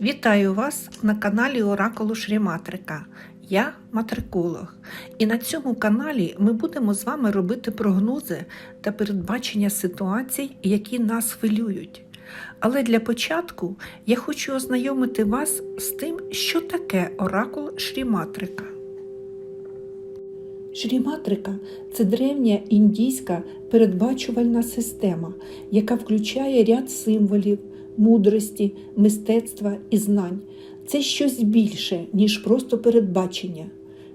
Вітаю вас на каналі Оракулу Шріматрика. Я матриколог. І на цьому каналі ми будемо з вами робити прогнози та передбачення ситуацій, які нас хвилюють. Але для початку я хочу ознайомити вас з тим, що таке оракул Шріматрика. Шріматрика це древня індійська передбачувальна система, яка включає ряд символів, мудрості, мистецтва і знань. Це щось більше, ніж просто передбачення.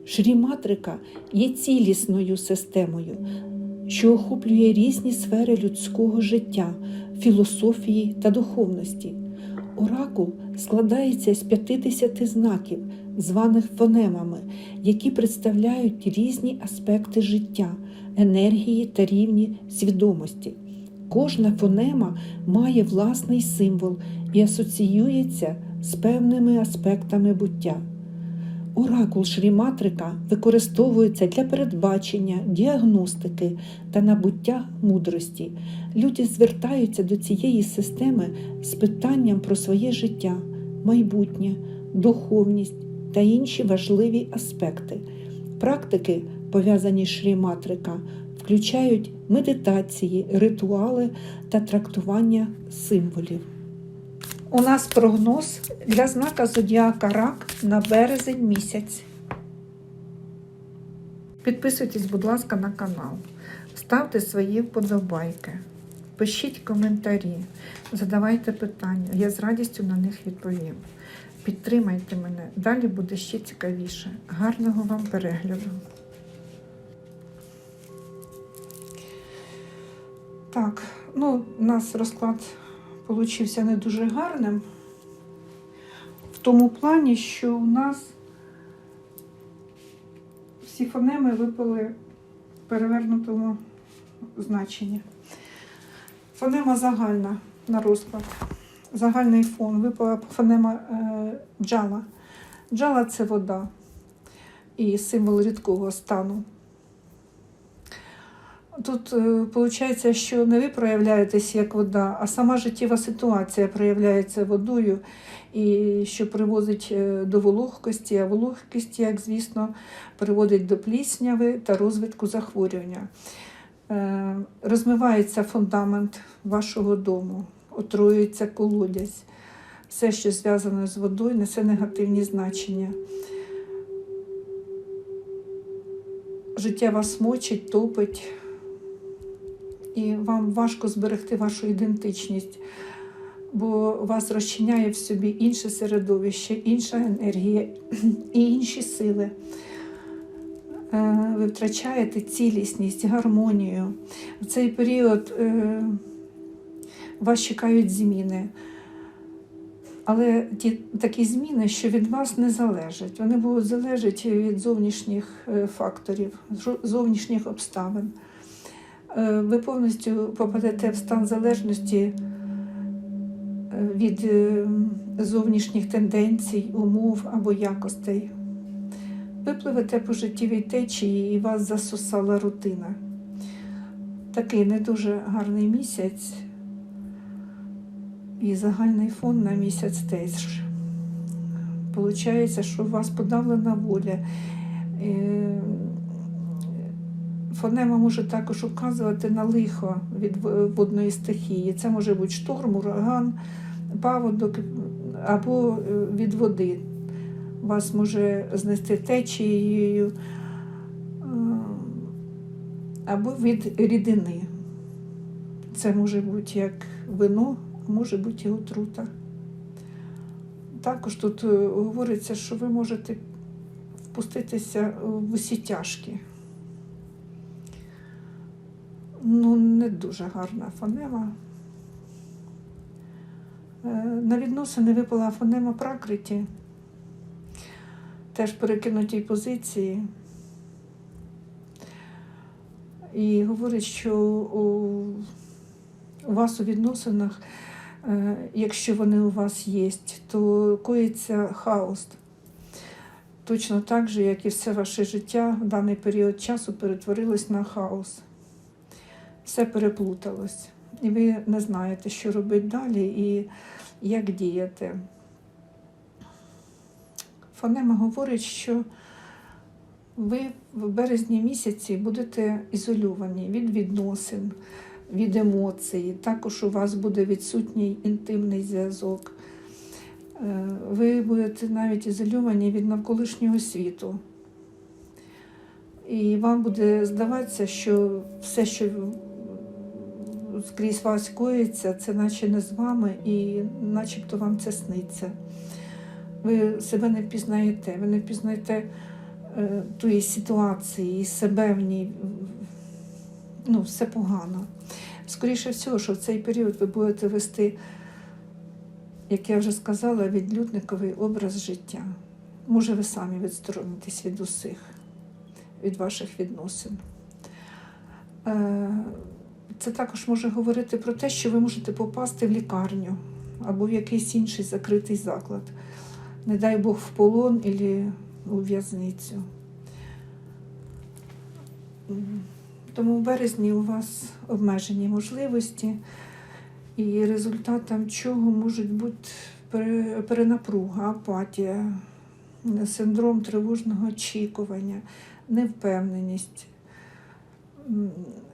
Шріматрика є цілісною системою, що охоплює різні сфери людського життя, філософії та духовності. Оракул складається з 50 знаків, званих фонемами, які представляють різні аспекти життя, енергії та рівні свідомості. Кожна фонема має власний символ і асоціюється з певними аспектами буття. Оракул Шріматрика використовується для передбачення, діагностики та набуття мудрості. Люди звертаються до цієї системи з питанням про своє життя, майбутнє, духовність та інші важливі аспекти. Практики, пов'язані з Шріматрика, включають медитації, ритуали та трактування символів. У нас прогноз для знака Зодіака Рак на березень місяць. Підписуйтесь, будь ласка, на канал, ставте свої вподобайки, пишіть коментарі, задавайте питання. Я з радістю на них відповім. Підтримайте мене, далі буде ще цікавіше. Гарного вам перегляду. Так, ну, у нас розклад получився не дуже гарним. В тому плані, що у нас всі фонеми випали в перевернутому значенні. Фонема загальна на розклад. Загальний фон. Випала фонема е, джала. Джала це вода і символ рідкого стану. Тут виходить, що не ви проявляєтесь як вода, а сама життєва ситуація проявляється водою, і що приводить е, до вологкості, а вологкість, як звісно, приводить до плісняви та розвитку захворювання. Е, Розмивається фундамент вашого дому, отруюється колодязь. Все, що зв'язане з водою, несе негативні значення. Життя вас мочить, топить і вам важко зберегти вашу ідентичність, бо вас розчиняє в собі інше середовище, інша енергія і інші сили. Е, Ви втрачаєте цілісність, гармонію. В цей період е, вас чекають зміни. Але ті такі зміни, що від вас не залежать, вони будуть залежати від зовнішніх е, факторів, зовнішніх обставин. Е, ви повністю попадете в стан залежності е, від е, зовнішніх тенденцій, умов або якостей. Випливете по життєвій течії і вас засосала рутина. Такий не дуже гарний місяць і загальний фон на місяць теж. Получається, що у вас подавлена воля. Фонема може також указувати на лихо від водної стихії. Це може бути шторм, ураган, паводок або е, від води. Вас може знести течією е, або від рідини. Це може бути як вино, може бути і отрута. Також тут е, говориться, що ви можете впуститися в усі тяжкі ну, не дуже гарна фонема. Е, на відносини випала фонема пракриті, теж перекинутій позиції. І говорить, що у, вас у відносинах, е, якщо вони у вас є, то коїться хаос. Точно так же, як і все ваше життя в даний період часу перетворилось на хаос все переплуталось. І ви не знаєте, що робити далі і як діяти. фонема говорить, що ви в березні місяці будете ізольовані від відносин, від емоцій. Також у вас буде відсутній інтимний зв'язок. Е, Ви будете навіть ізольовані від навколишнього світу. І вам буде здаватися, що все, що скрізь вас коїться, це наче не з вами, і начебто вам це сниться. Ви себе не впізнаєте, ви не впізнаєте е, тої ситуації, і себе в ній. Ну, все погано. Скоріше всього, що в цей період ви будете вести, як я вже сказала, відлюдниковий образ життя. Може, ви самі відсторонитесь від усіх, від ваших відносин. Е, Це також може говорити про те, що ви можете попасти в лікарню або в якийсь інший закритий заклад. Не дай Бог в полон або у в'язницю. Тому в березні у вас обмежені можливості, і результатом чого можуть бути перенапруга, апатія, синдром тривожного очікування, невпевненість,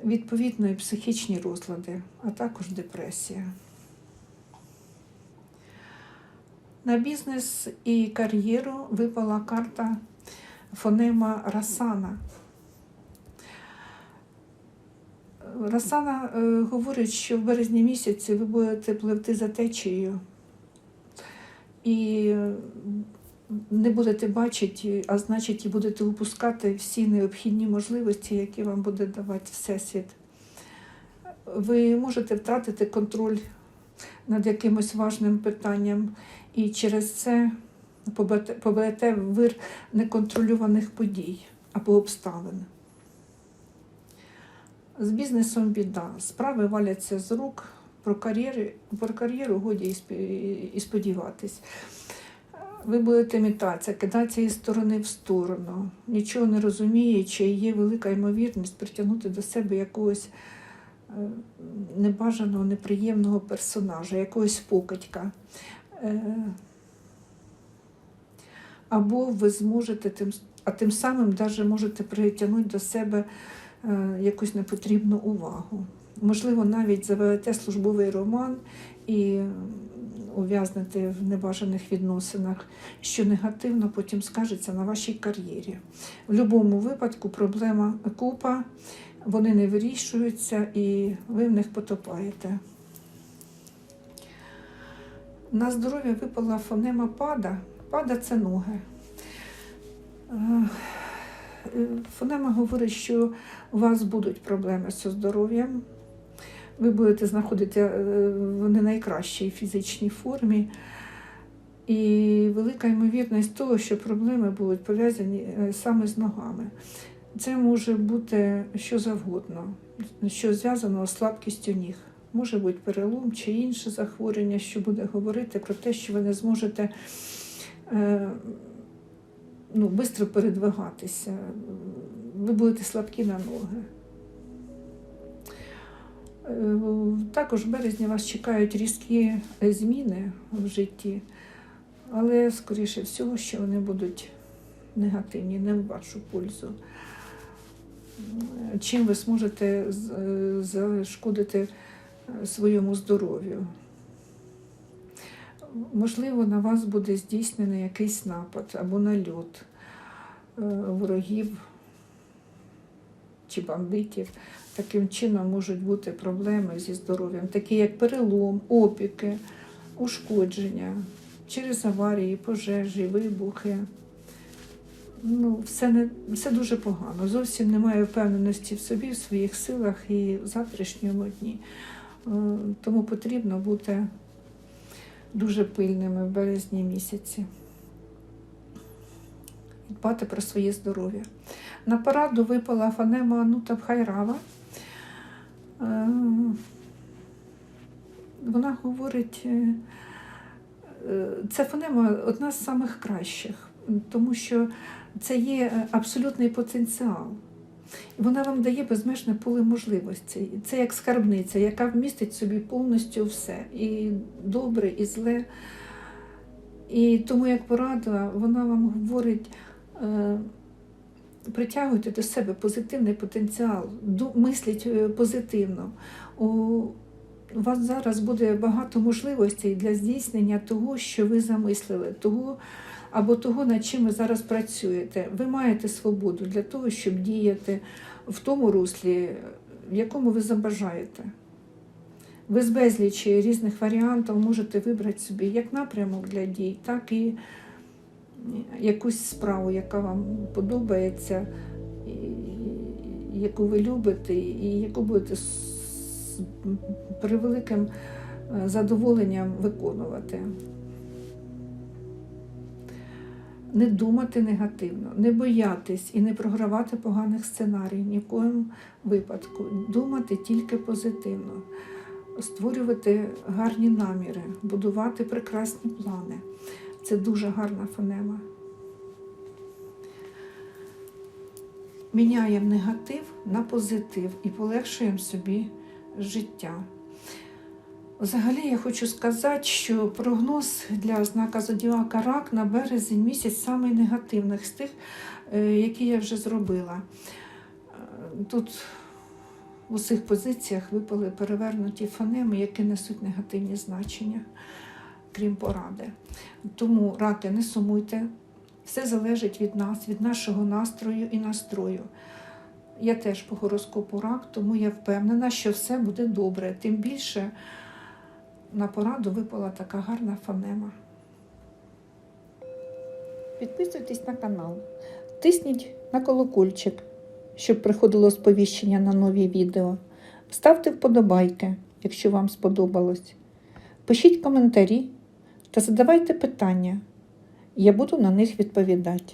відповідно і психічні розлади, а також депресія. На бізнес і кар'єру випала карта фонема Расана. Расана е, говорить, що в березні місяці ви будете пливти за течією і не будете бачити, а значить, і будете упускати всі необхідні можливості, які вам буде давати Всесвіт. Ви можете втратити контроль над якимось важним питанням, і через це поберете вир неконтрольованих подій або обставин. З бізнесом біда. Справи валяться з рук, про кар'єру, про кар'єру годі і сподіватись. Ви будете мітатися, кидатися із сторони в сторону, нічого не розуміючи, є велика ймовірність притягнути до себе якогось е, небажаного, неприємного персонажа, якогось покидька. Е, Або ви зможете тим, а тим самим даже можете притягнути до себе е, якусь непотрібну увагу. Можливо, навіть заведете службовий роман і ув'язнете в небажаних відносинах, що негативно потім скажеться на вашій кар'єрі. В будь-якому випадку проблема купа, вони не вирішуються і ви в них потопаєте. На здоров'я випала фонема пада. Пада це ноги. Е, Фонема говорить, що у вас будуть проблеми зі здоров'ям. Ви будете знаходитися е, в не найкращій фізичній формі. І велика ймовірність того, що проблеми будуть пов'язані е, саме з ногами. Це може бути що завгодно, що зв'язано з слабкістю ніг. Може бути перелом чи інше захворювання, що буде говорити про те, що ви не зможете е, ну, швидко передвигатися. Ви будете слабкі на ноги. Е, Також в березні вас чекають різкі зміни в житті, але, скоріше всього, що вони будуть негативні, не в вашу пользу. Чим ви зможете е, зашкодити е, своєму здоров'ю? Можливо, на вас буде здійснений якийсь напад або нальот ворогів чи бандитів. Таким чином можуть бути проблеми зі здоров'ям, такі як перелом, опіки, ушкодження через аварії, пожежі, вибухи. Ну, все, не, все дуже погано. Зовсім немає впевненості в собі, в своїх силах і в завтрашньому дні. Е, Тому потрібно бути дуже пильними в березні місяці. Дбати про своє здоров'я. На параду випала фанема Анута Бхайрава. Е, Вона говорить, е, ця фонема одна з самих кращих, тому що це є абсолютний потенціал. Вона вам дає безмежне поле можливостей. Це як скарбниця, яка вмістить собі повністю все. І добре, і зле. І тому, як порада, вона вам говорить, е, притягуйте до себе позитивний потенціал, мисліть е, позитивно. У, вас зараз буде багато можливостей для здійснення того, що ви замислили, того або того, над чим ви зараз працюєте. Ви маєте свободу для того, щоб діяти в тому руслі, в якому ви забажаєте. Ви з безлічі різних варіантів можете вибрати собі як напрямок для дій, так і якусь справу, яка вам подобається, яку ви любите, і яку будете з превеликим е, задоволенням виконувати. Не думати негативно, не боятись і не програвати поганих сценарій ні в коєму випадку. Думати тільки позитивно, створювати гарні наміри, будувати прекрасні плани. Це дуже гарна фонема. Міняємо негатив на позитив і полегшуємо собі життя. Взагалі я хочу сказати, що прогноз для знака Зодіака Рак на березень місяць самий негативних з тих, е, які я вже зробила. Е, Тут в усіх позиціях випали перевернуті фонеми, які несуть негативні значення, крім поради. Тому раки, не сумуйте, все залежить від нас, від нашого настрою і настрою. Я теж по гороскопу рак, тому я впевнена, що все буде добре. Тим більше на пораду випала така гарна фонема. Підписуйтесь на канал, тисніть на колокольчик, щоб приходило сповіщення на нові відео. Ставте вподобайки, якщо вам сподобалось. Пишіть коментарі та задавайте питання. Я буду на них відповідати.